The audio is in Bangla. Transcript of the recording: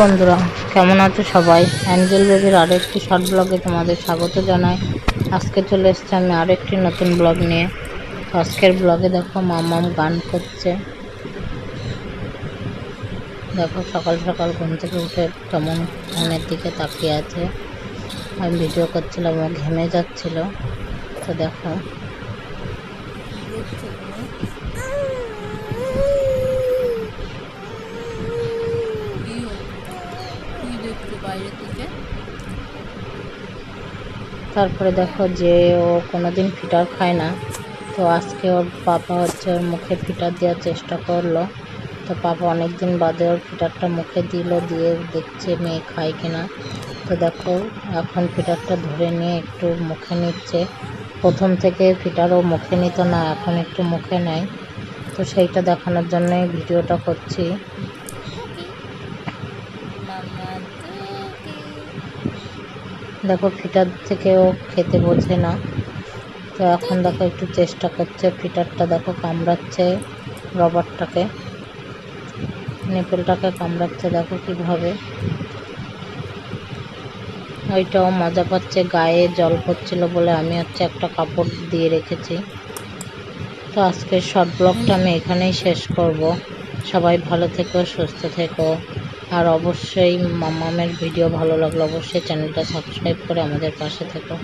বন্ধুরা, কেমন আছো সবাই? অ্যাঞ্জেল বেবির আরও একটি শর্ট ব্লগে তোমাদের স্বাগত জানাই। আজকে চলে এসেছি আমি আরও একটি নতুন ব্লগ নিয়ে। আজকের ব্লগে দেখো মামাম গান করছে। দেখো, সকাল সকাল ঘুম থেকে উঠে কেমন ফোনের দিকে তাকিয়ে আছে। আমি ভিডিও করছিলাম, ও ঘেমে যাচ্ছিল। তো দেখো। তারপরে দেখো যে ও কোনোদিন ফিটার খায় না। তো আজকে ওর পাপা হচ্ছে ওর মুখে ফিটার দেওয়ার চেষ্টা করল। তো পাপা অনেক দিন বাদে ওর ফিটারটা মুখে দিল, দিয়ে দেখছে মেয়ে খায় কিনা। তো দেখো, এখন ফিটারটা ধরে নিয়ে একটু মুখে নিচ্ছে। প্রথম থেকে ফিটারও মুখে নিত না, এখন একটু মুখে নেয়। তো সেইটা দেখানোর জন্যই ভিডিওটা করছি। দেখো ফিটার থেকেও খেতে বোঝে না। তো এখন দেখো একটু চেষ্টা করছে, ফিটারটা দেখো কামড়াচ্ছে রবারটাকে। নেপেলটাকে কামড়াচ্ছে দেখো কীভাবে। ওইটাও মজা পাচ্ছে, গায়ে জল পড়ছিল বলে আমি হচ্ছে একটা কাপড় দিয়ে রেখেছি। তো আজকের শর্ট ব্লগটা আমি এখানেই শেষ করব। সবাই ভালো থেকো, সুস্থ থেকো। আর অবশ্যই মামামের ভিডিও ভালো লাগলে অবশ্যই চ্যানেলটা সাবস্ক্রাইব করে আমাদের পাশে থেকো।